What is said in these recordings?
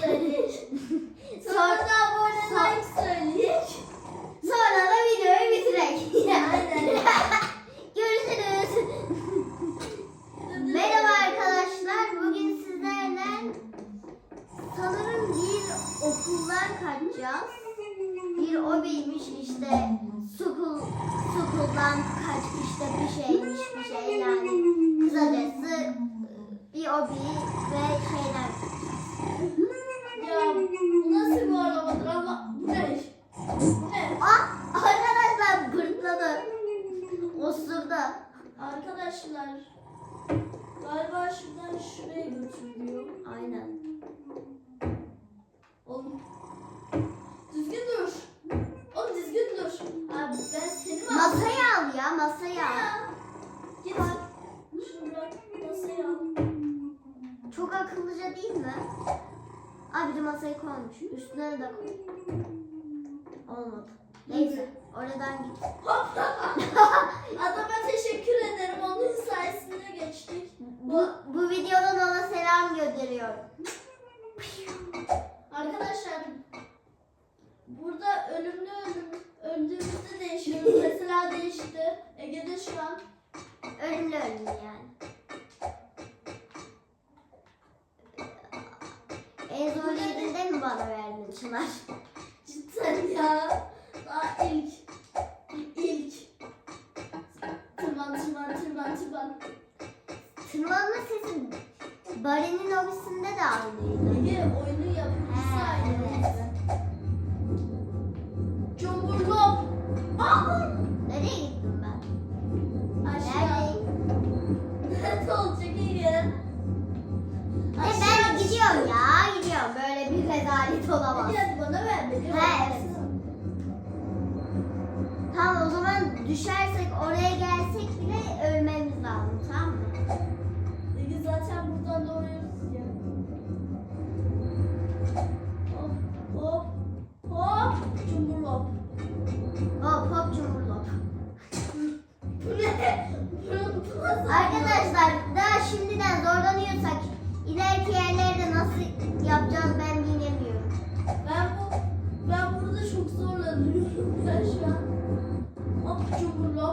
söyleyek. Sonra Sonra- da abone Sonra- like söyleyek. Sonra da videoyu bitirek. Aynen. Görüşürüz. Merhaba arkadaşlar. Bugün sizlerle sanırım bir okuldan kaçacağız. Bir hobiymiş işte. Sukul, sukuldan kaç işte bir şeymiş bir şey yani. Kısacası bir hobi ve şeyler. ya bu nasıl bir aramadır ama bu ne? Bu ne? Ah arkadaşlar pırtladı. Osurdu. Arkadaşlar galiba şuradan şuraya götürülüyor. Aynen. Oğlum düzgün dur. Oğlum düzgün dur. Abi ben seni mi Masaya al ya masaya al. Ya. Git. Şunu bırak masaya al. Çok akıllıca değil mi? Abi de masayı koymuş. Üstüne de koy. Olmadı. Neyse. Oradan git. Adama teşekkür ederim. Onun sayesinde geçtik. Bu, bu videodan ona selam gönderiyorum. Arkadaşlar burada ölümlü ölüm öldüğümüzde değişiyoruz. Mesela değişti. Ege'de şu an. Ölümlü yani. Rezalet olamaz. Hadi bana ver. Ha evet. Tamam o zaman düşersek oraya gelsek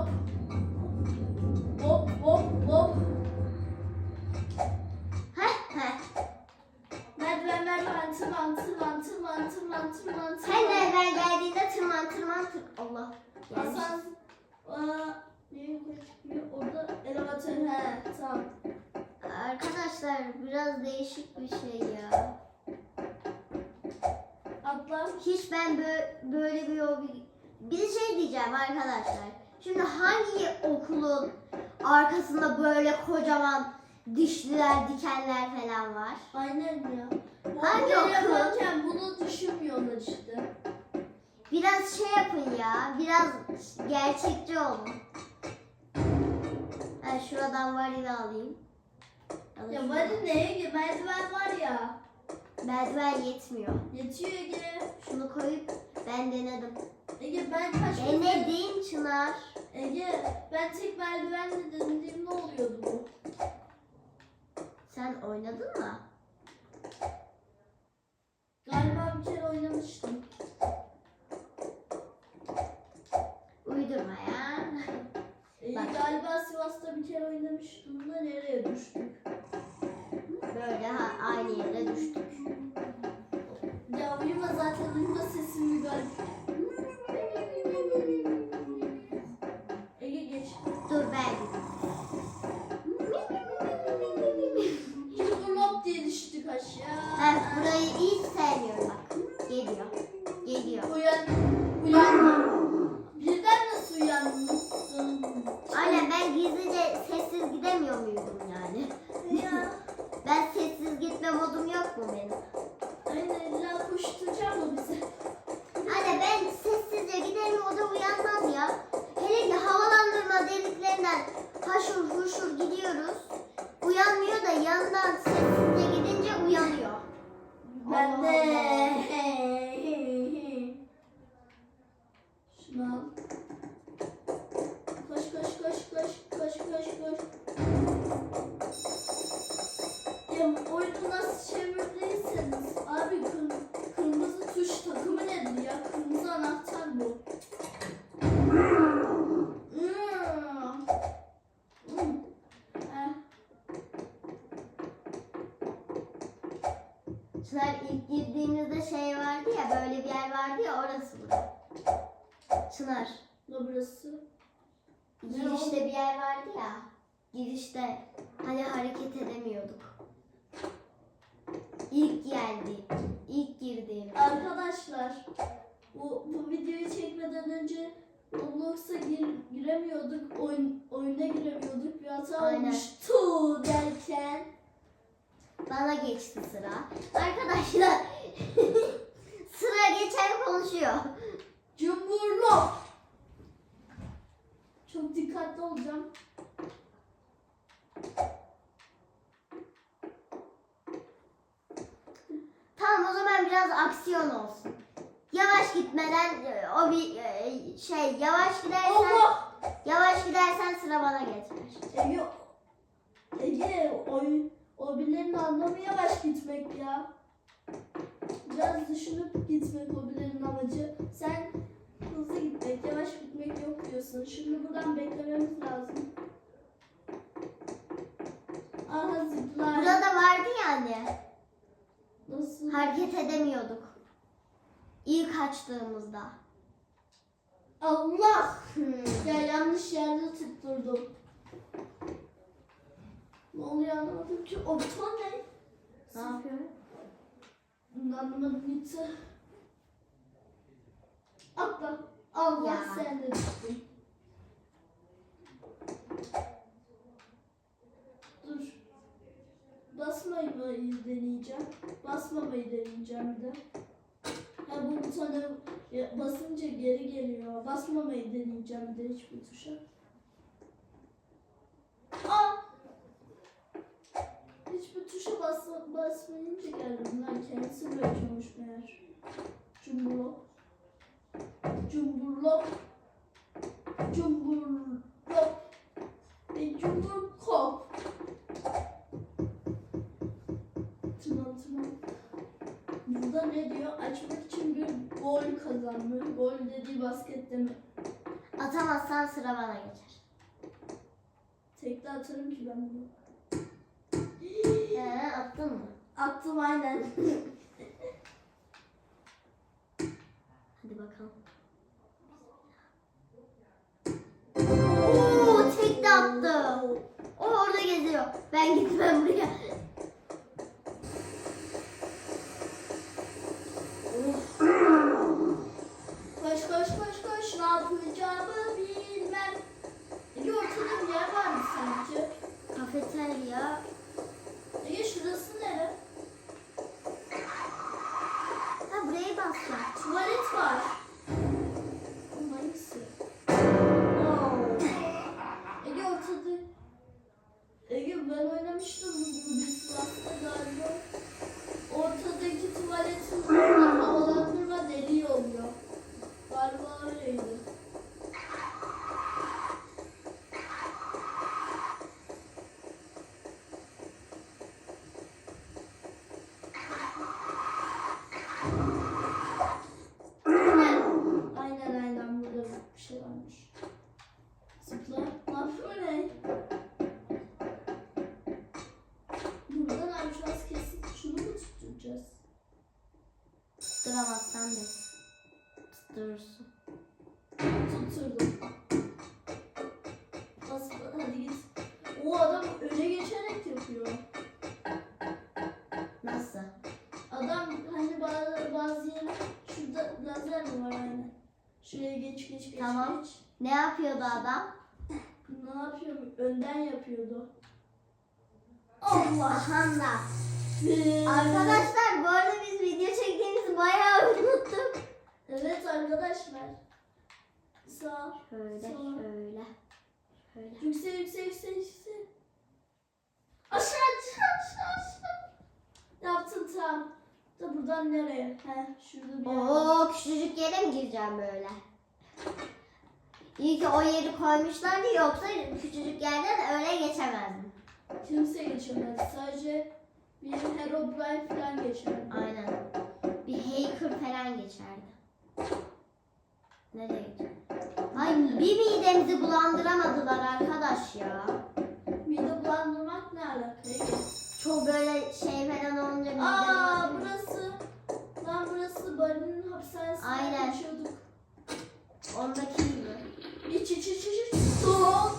cumburlop. Hop hop hop. Heh heh. Merdiven merdiven tırman tırman tırman tırman tırman Sen tırman. nereden geldiğinde tırman tırman tır. Allah. Gelmiş. Hasan. Aa, ne çıkıyor? Orada elevatör he tamam. Arkadaşlar biraz değişik bir şey ya. Atla. Hiç ben böyle, böyle bir hobi... Bir şey diyeceğim arkadaşlar. Şimdi hangi okulun arkasında böyle kocaman dişliler, dikenler falan var? Aynen ya. Hangi okul? yaparken bunu düşünmüyorlar işte. Biraz şey yapın ya, biraz gerçekçi olun. Ben şuradan varili alayım. Ya şuradan. bari neye merdiven var ya. Merdiven yetmiyor. Yetiyor Ege. Şunu koyup ben denedim. Ege ben kaç Denedim Çınar. Ege ben tek merdivenle denediğim ne oluyordu bu? Sen oynadın mı? Galiba bir kere oynamıştım. Uydurma ya. Ege Bak. galiba Sivas'ta bir kere oynamıştım da nereye düştük? Böyle ha, aynı yere düştük. Ya böyle bir yer vardı ya orası bura. Çınar. Ne burası? Girişte bir yer vardı ya. Girişte hani hareket edemiyorduk. İlk geldi. İlk girdiğim. Arkadaşlar bu, bu videoyu çekmeden önce Roblox'a gir, giremiyorduk. Oyun, oyuna giremiyorduk. Bir hata Aynen. olmuştu derken Bana geçti sıra. Arkadaşlar sıra geçen konuşuyor. Cumburlop. Çok dikkatli olacağım. Tamam o zaman biraz aksiyon olsun. Yavaş gitmeden e, o bir e, şey yavaş gidersen Allah! yavaş gidersen sıra bana geçer. Ege, Ege oy, o birilerinin anlamı yavaş gitmek ya. Biraz düşünüp gitmek o birilerinin amacı. Sen hızlı gitmek, yavaş gitmek yok diyorsun. Şimdi buradan beklememiz lazım. Aha zipline. Burada vardı ya hani Nasıl? hareket edemiyorduk. İlk açtığımızda. Allah! Hmm. Ya yanlış yerde tutturdum. Ne oluyor anlamadım ki. O buton ne? Ne yapıyorum? Anlamadım gitti. Atla. Allah Ya. sen de düştün. Dur. Basmayı mı deneyeceğim? Basmamayı deneyeceğim bir de. Ha bu butona basınca geri geliyor. Basmamayı deneyeceğim bir de hiçbir tuşa. Aa! Tuşa bas, basmayınca geldi. Bunlar kendisi bırakıyormuş meğer. Cumburlop. Cumburlop. Cumburlop. Ve cumburkop. Tamam tamam. Burada ne diyor? Açmak için bir gol kazanma. Gol dediği basket demek. Atamazsan sıra bana geçer. Tekte atarım ki ben bunu. He, attın mı? Attım aynen. Hadi bakalım. Oo, tek de attı. O orada geziyor. Ben gitmem buraya. Var aynen. Şuraya geç geç geç Tamam. geç. Ne yapıyordu adam? Ne yapıyor? Önden yapıyordu. Allah. Ahanda. Arkadaşlar bu arada biz video çektiğimizi bayağı unuttuk. Evet arkadaşlar. Sağ. Şöyle Sonra. şöyle. Şöyle. Yüksel yüksel yüksel yüksel. Aşağı aşağı aşağı aşağı. Yaptın tam. Da buradan nereye? He şurada bir yer. var. Oo küçücük yere mi gireceğim böyle? İyi ki o yeri koymuşlardı yoksa küçücük yerden öyle geçemezdim. Kimse geçemez. Sadece bir Herobrine falan geçer. Aynen. Bir hacker falan geçerdi. Nereye gidiyor? Ay bir midemizi bulandıramadılar arkadaş ya. Mide bulandırmak ne alaka? Çok böyle şey falan olunca midem Aa ağrıyor. burası. Lan burası Barın'ın hapishanesine Aynen. kaçıyorduk. Ondaki gibi. İç iç iç iç iç. Son.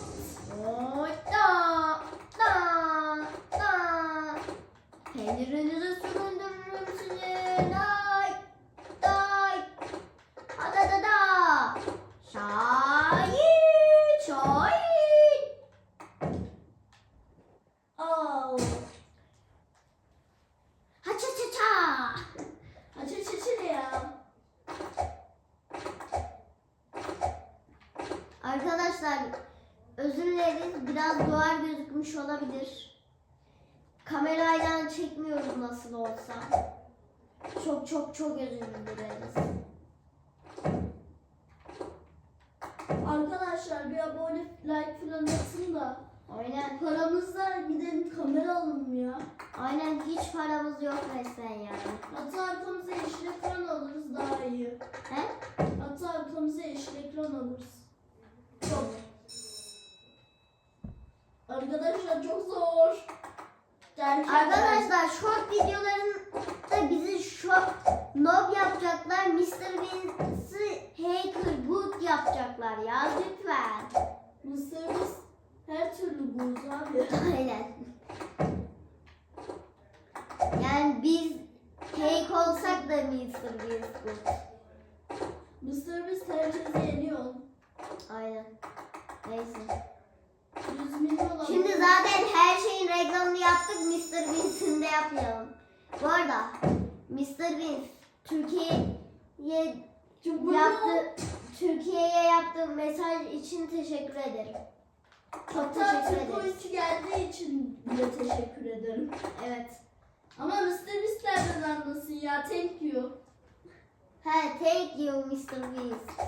Oy, da, da, da. Süründürürüm sizi. Day, day. Ada da da. Şa. Biraz duvar gözükmüş olabilir. Kamerayla çekmiyoruz nasıl olsa. Çok çok çok özür dileriz. Arkadaşlar bir abone like falan atın da Aynen. paramızla gidelim kamera alalım ya. Aynen hiç paramız yok resmen yani. Hatta arkamıza yeşil ekran alırız daha iyi. He? Hatta arkamıza yeşil ekran alırız. Çok. Arkadaşlar çok zor. Gerçekten. Arkadaşlar short videolarında bizi short nob yapacaklar. Mr. Bean'sı hacker boot yapacaklar ya lütfen. Mısırımız her türlü buz abi. Aynen. Yani biz fake olsak da Mr. Beast bu. Mısırımız herkesi yeniyor. Aynen. Neyse. 100 milyon abone. Şimdi zaten her şeyin reklamını yaptık. Mr. Beast'in de yapmayalım. Bu arada Mr. Beast Türkiye'ye yaptı Türkiye'ye yaptığı mesaj için teşekkür ederim. Çok Hatta teşekkür Türk oyuncu geldiği için bile teşekkür ederim. Evet. Ama Mr. Beast nereden anlasın ya? Thank you. He, thank you Mr. Beast.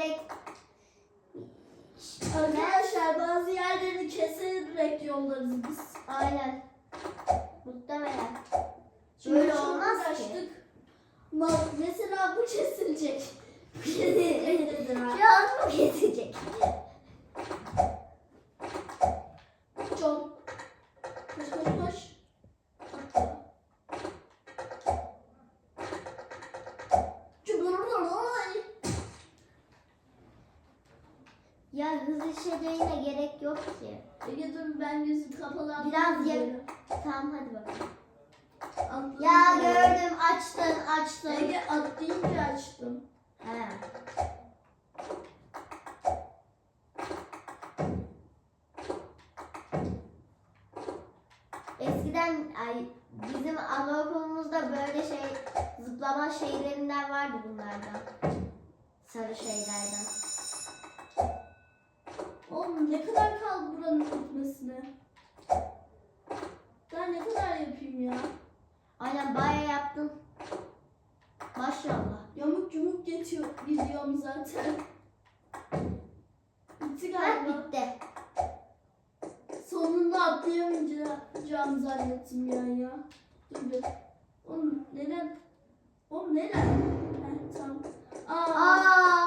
Gerek. Arkadaşlar bazı yerlerini keserek yollarız biz. Aynen. Muhtemelen. Şimdi Böyle olmaz ki. uğraştık. Ma- Mesela bu kesilecek. Bu kesilecek. Şu an bu kesecek. Hadi bakalım. Ya gördüm açtın açtın. Ege atlayınca açtım. He. Eskiden ay, bizim anaokulumuzda böyle şey zıplama şeylerinden vardı bunlardan. Sarı şeylerden. Oğlum ne kadar kaldı buranın bitmesine? Daha ne kadar yapayım ya? Aynen bayağı yaptın. Maşallah. Yamuk yumuk geçiyor, gidiyorum zaten. Bitti galiba. bitti. Sonunda atlayamayacağımı zannettim ya ya. Dur bir. Oğlum neden? Oğlum neden? Heh, tamam. Aa, Aa,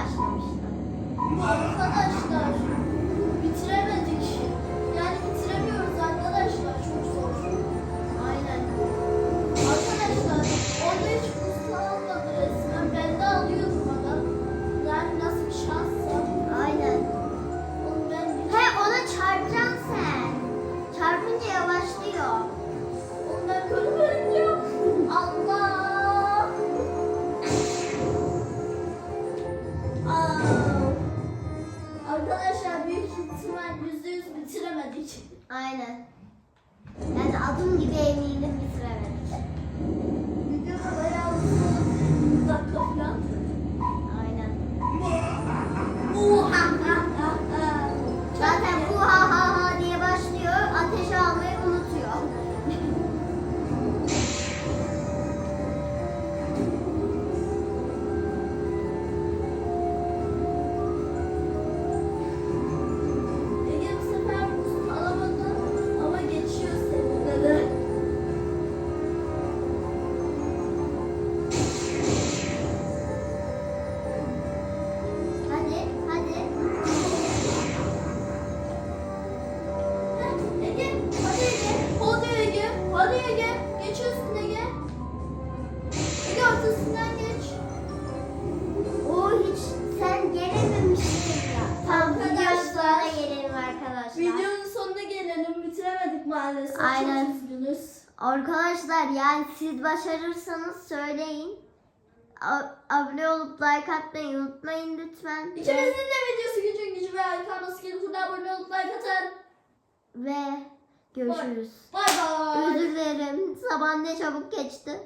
başlamıştım. Arkadaşlar Aynen. Yani adım gibi eminim bitiremedik. Videoda böyle Arkadaşlar yani siz başarırsanız söyleyin. Abone olup like atmayı unutmayın lütfen. İkimizin de videosu gücün gücü ve Alkan Maskeli Kurda abone olup like atın. Ve görüşürüz. Bay bay. Özür dilerim. Zaman ne çabuk geçti.